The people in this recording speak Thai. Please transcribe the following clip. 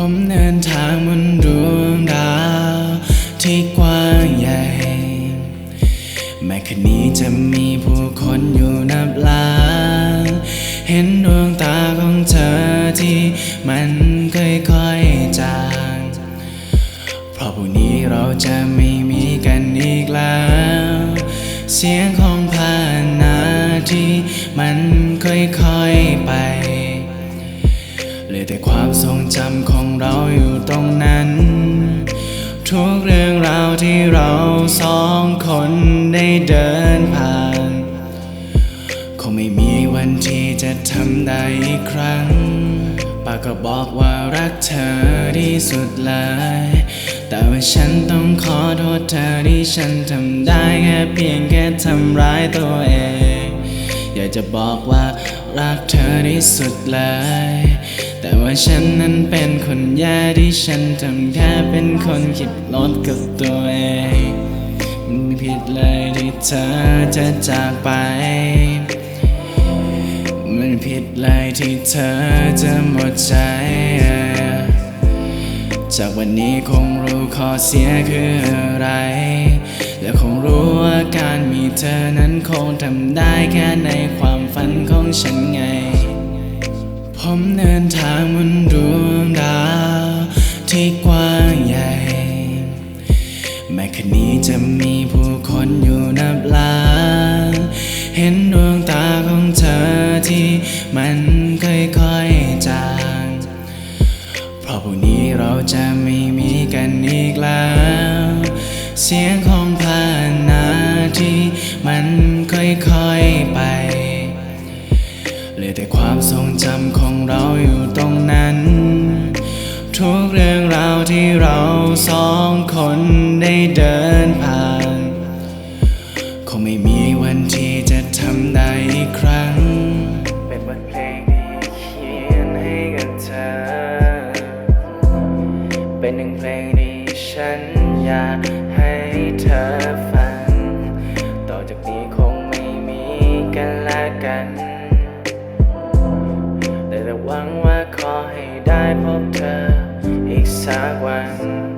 ผมเดินทางบนดวงดาวที่กว้างใหญ่ แม้คืนนี้จะมีผู้คนอยู่นับล้าน เห็นดวงตาของเธอที่มันค่อยๆจาง เพราะพรุ่งนี้เราจะไม่มีกันอีกแล้ว เสียงของผ่านนาที่มันค่อยๆไป ลือแต่ความทรงจำของเราอยู่ตรงนั้น ทุกเรื่องราวที่เราสองคนได้เดินผ่าน คงไม่มีวันที่จะทำได้อีกครั้งปากก็บอกว่ารักเธอที่สุดเลย แต่ว่าฉันต้องขอโทษเธอที่ฉันทำได้แค่เพียงแค่ทำร้ายตัวเองอยากจะบอกว่ารักเธอที่สุดเลย ว่าฉันนั้นเป็นคนแย่ที่ฉันทำแค่เป็นคนคิดลดกับตัวเองไม่ผิดเลยที่เธอจะจากไป มันผิดเลยที่เธอจะหมดใจ จากวันนี้คงรู้ข้อเสียคืออะไร และคงรู้ว่าการมีเธอนั้นคงทำได้แค่ในความฝันของฉันไง ผมเดินทางบนดวงดาวที่กว้างใหญ่ แม้คืนนี้จะมีผู้คนอยู่นับล้าน เห็นดวงตาของเธอที่มันค่อยๆจาง เพราะพรุ่งนี้เราจะไม่มีกันอีกแล้ว เสียงของผ่านนาที่มันค่อยๆ จำของเราอยู่ตรงนั้น ทุกเรื่องราวที่เราสองคนได้เดินผ่าน คงไม่มีวันที่จะทำได้อีกครั้ง เป็นบทเพลงที่เขียนให้กับเธอ เป็นหนึ่งเพลงที่ฉันอยากให้เธอ ก